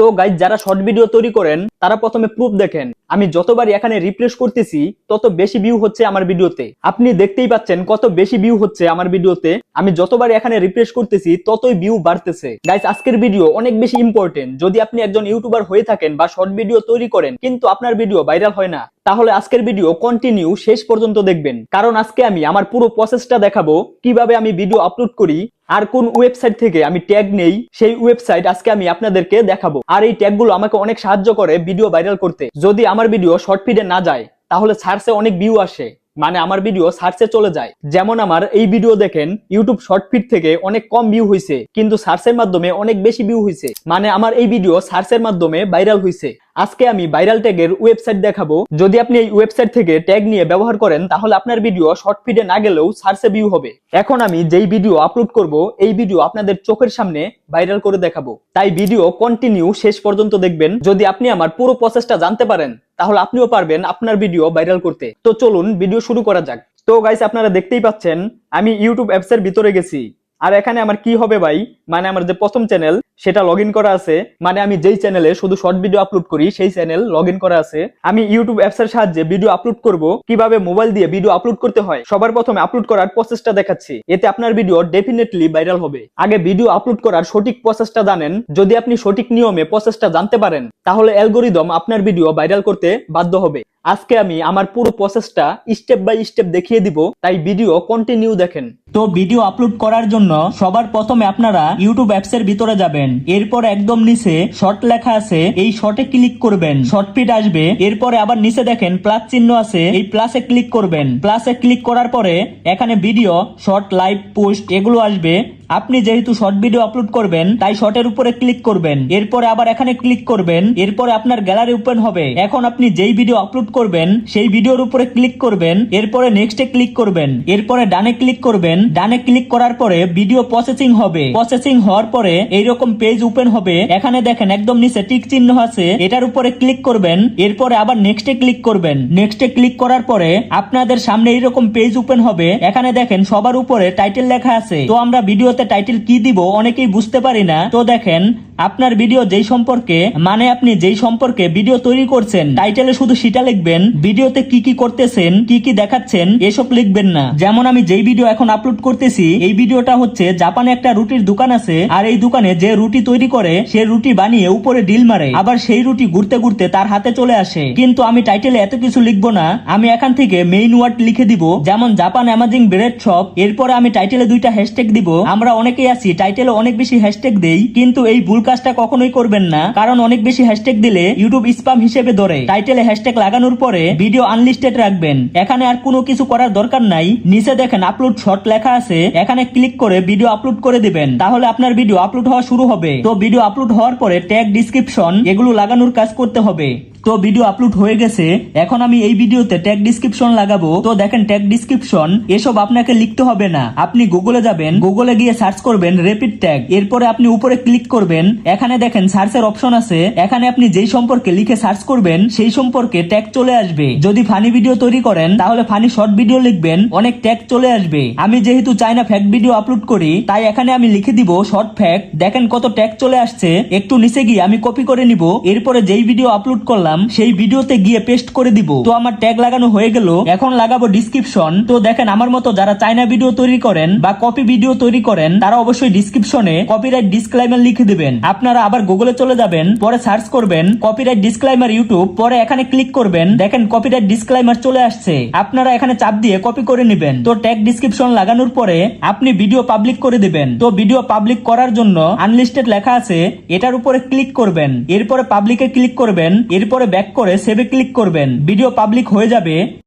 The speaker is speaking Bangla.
তো গাইজ যারা শর্ট ভিডিও তৈরি করেন, তারা প্রথমে প্রুফ দেখেন। আমি যতবারই এখানে রিফ্রেশ করতেছি, তত বেশি ভিউ হচ্ছে আমার ভিডিওতে আপনি দেখতেই পাচ্ছেন কত বেশি ভিউ হচ্ছে আমার ভিডিওতে আমি যতবারই এখানে রিফ্রেশ করতেছি, ততই ভিউ বাড়তেছে। গাইজ আজকের ভিডিও অনেক বেশি ইম্পর্টেন্ট যদি আপনি একজন ইউটিউবার হয়ে থাকেন বা শর্ট ভিডিও তৈরি করেন, কিন্তু আপনার ভিডিও ভাইরাল হয় না, তাহলে আজকের ভিডিও কন্টিনিউ শেষ পর্যন্ত দেখবেন। কারণ আজকে আমি আমার পুরো প্রসেসটা দেখাবো, কীভাবে আমি ভিডিও আপলোড করি আর কোন ওয়েবসাইট থেকে আমি ট্যাগ নেই, সেই ওয়েবসাইট আজকে আমি আপনাদেরকে দেখাবো। আর এই ট্যাগগুলো আমাকে অনেক সাহায্য করে ভিডিও ভাইরাল করতে। যদি আমার ভিডিও শর্ট ফিডে না যায়, তাহলে সার্চে অনেক ভিউ আসে। মানে আমার ভিডিও সার্চে চলে যায়। যেমন আমার এই ভিডিও দেখেন ইউটিউব শর্ট ফিড থেকে অনেক কম ভিউ হয়েছে কিন্তু সার্চের মাধ্যমে অনেক বেশি ভিউ হয়েছে মানে আমার এই ভিডিও সার্চের মাধ্যমে ভাইরাল হয়েছে আজকে আমি ভাইরাল ট্যাগের ওয়েবসাইট দেখাবো। যদি আপনি এই ওয়েবসাইট থেকে ট্যাগ নিয়ে ব্যবহার করেন, তাহলে আপনার ভিডিও শর্ট ফিডে না গেলেও সার্চে ভিউ হবে। এখন আমি যেই ভিডিও আপলোড করব, এই ভিডিও আপনাদের চোখের সামনে ভাইরাল করে দেখাবো। তাই ভিডিও কন্টিনিউ শেষ পর্যন্ত দেখবেন। যদি আপনি আমার পুরো প্রসেসটা জানতে পারেন, তাহলে আপনিও পারবেন আপনার ভিডিও ভাইরাল করতে। তো চলুন ভিডিও শুরু করা যাক। তো গাইস আপনারা দেখতেই পাচ্ছেন, আমি ইউটিউব অ্যাপস এর ভিতরে গেছি। আর এখানে আমার কি হবে ভাই? মানে আমার যে প্রথম চ্যানেল সেটা লগ করা আছে। মানে আমি যেই চ্যানেলে শুধু শর্ট ভিডিও আপলোড করি, সেই চ্যানেল লগ করা আছে। আমি ইউটিউব অ্যাপস এর সাহায্যে ভিডিও আপলোড করব, কীভাবে মোবাইল দিয়ে ভিডিও আপলোড করতে হয়। সবার প্রথমে আপলোড করার প্রসেসটা দেখাচ্ছি। এতে আপনার ভিডিও ডেফিনেটলি ভাইরাল হবে। আগে ভিডিও আপলোড করার সঠিক প্রসেসটা জানেন। যদি আপনি সঠিক নিয়মে প্রসেসটা জানতে পারেন, তাহলে অ্যালগোরিদম আপনার ভিডিও ভাইরাল করতে বাধ্য হবে। আজকে আমি আমার পুরো প্রসেসটা স্টেপ বাই স্টেপ দেখিয়ে দিব, তাই ভিডিও কন্টিনিউ দেখেন। তো ভিডিও আপলোড করার জন্য সবার প্রথমে আপনারা ইউটিউব অ্যাপস এর ভিতরে যাবেন, এরপর একদম নিচে শর্ট লেখা আছে, এই শর্টে ক্লিক করবেন শর্ট ফিট আসবে, এরপরে আবার নিচে দেখেন প্লাস চিহ্ন আছে, এই প্লাসে ক্লিক করবেন প্লাসে ক্লিক করার পরে এখানে ভিডিও শর্ট লাইভ পোস্ট এগুলো আসবে আপনি যেহেতু শর্ট ভিডিও আপলোড করবেন, তাই শর্টের উপরে ক্লিক করবেন। এরপরে আবার এখানে ক্লিক করবেন, এরপরে আপনার গ্যালারি ওপেন হবে। এখন আপনি যেই ভিডিও আপলোড করবেন, সেই ভিডিওর উপরে ক্লিক করবেন, এরপরে নেক্সটে ক্লিক করবেন, এরপরে ডানে ক্লিক করবেন। ডানে ক্লিক করার পরে ভিডিও প্রসেসিং হবে। প্রসেসিং হওয়ার পরে এইরকম পেজ ওপেন হবে। এখানে দেখেন একদম নিচে টিক চিহ্ন আছে। এটার উপরে ক্লিক করবেন, এরপরে আবার নেক্সটে ক্লিক করবেন। নেক্সটে ক্লিক করার পরে আপনাদের সামনে এইরকম পেজ ওপেন হবে। এখানে দেখেন সবার উপরে টাইটেল লেখা আছে। তো আমরা ভিডিওতে টাইটেল কি দিব? অনেকেই বুঝতে পারি না। তো দেখেন আপনার ভিডিও যেই সম্পর্কে মানে আপনি যেই সম্পর্কে ভিডিও তৈরি করছেন টাইটেলে শুধু সেটা লিখবেন ভিডিওতে কি কি করতেছেন, কি কি দেখাচ্ছেন, এসব লিখবেন না। যেমন আমি যেই ভিডিও এখন আপলোড করতেছি, এই ভিডিওটা হচ্ছে জাপানে একটা রুটির দোকান আছে, আর এই দোকানে যে রুটি তৈরি করে, সে রুটি বানিয়ে উপরে ডিল মারে, আবার সেই রুটি ঘুরতে ঘুরতে তার হাতে চলে আসে। কিন্তু আমি টাইটেলে এত কিছু লিখব না, আমি এখান থেকে মেইন ওয়ার্ড লিখে দিব, যেমন জাপান অ্যামাজিং ব্রেড শপ এরপরে আমি টাইটেলে দুইটা হ্যাশট্যাগ দিব, আমরা অনেকেই আছি টাইটেলে অনেক বেশি হ্যাশট্যাগ দেই, কিন্তু এই ভুল কাজটা কখনোই করবেন না, কারণ অনেক বেশি হ্যাশট্যাগ দিলে ইউটিউব স্পাম হিসেবে ধরে। টাইটেলে হ্যাশট্যাগ লাগানোর পরে ভিডিও আনলিস্টেড রাখবেন। এখানে আর কোনো কিছু করার দরকার নাই। নিচে দেখেন আপলোড শর্ট লেখা আছে। এখানে ক্লিক করে ভিডিও আপলোড করে দিবেন। তাহলে আপনার ভিডিও আপলোড হওয়া শুরু হবে। তো ভিডিও আপলোড হওয়ার পরে ট্যাগ ডিসক্রিপশন এগুলো লাগানোর কাজ করতে হবে। তো ভিডিও আপলোড হয়ে গেছে, এখন আমি এই ভিডিওতে ট্যাগ ডিসক্রিপশন লাগাবো। তো দেখেন ট্যাগ ডিসক্রিপশন এসব আপনাকে লিখতে হবে না। আপনি গুগলে যাবেন গুগলে গিয়ে সার্চ করবেন রেপিড ট্যাগ এরপরে আপনি উপরে ক্লিক করবেন। এখানে দেখেন সার্চের অপশন আছে। এখানে আপনি যেই সম্পর্কে লিখে সার্চ করবেন, সেই সম্পর্কে ট্যাগ চলে আসবে। যদি ফানি ভিডিও তৈরি করেন, তাহলে ফানি শর্ট ভিডিও লিখবেন, অনেক ট্যাগ চলে আসবে। আমি যেহেতু চাইনা ফ্যাক্ট ভিডিও আপলোড করি, তাই এখানে আমি লিখে দিব শর্ট ফ্যাক্ট দেখেন কত ট্যাগ চলে আসছে। একটু নিচে গিয়ে আমি কপি করে নিব। এরপরে যেই ভিডিও আপলোড করলাম সেই ভিডিওতে গিয়ে পেস্ট করে দিব। তো আমার ট্যাগ লাগানো হয়ে গেল। এখন লাগাবো ডিসক্রিপশন তো দেখেন, আমার মতো যারা চাইনা ভিডিও তৈরি করেন বা কপি ভিডিও তৈরি করেন, তারা অবশ্যই ডিসক্রিপশনে কপিরাইট ডিসক্লাইমার লিখে দিবেন। আপনারা আবার গুগলে চলে যাবেন, পরে সার্চ করবেন কপিরাইট ডিসক্লাইমার ইউটিউব পরে এখানে ক্লিক করবেন, দেখেন কপিরাইট ডিসক্লাইমার চলে আসছে। আপনারা এখানে চাপ দিয়ে কপি করে নেবেন। তো ট্যাগ ডিসক্রিপশন লাগানোর পরে আপনি ভিডিও পাবলিক করে দিবেন। তো ভিডিও পাবলিক করার জন্য আনলিস্টেড লেখা আছে, এটার উপরে ক্লিক করবেন। এরপরে পাবলিকে ক্লিক করবেন। এরপরে ব্যাক করে সেভে ক্লিক করবেন। ভিডিও পাবলিক হয়ে যাবে।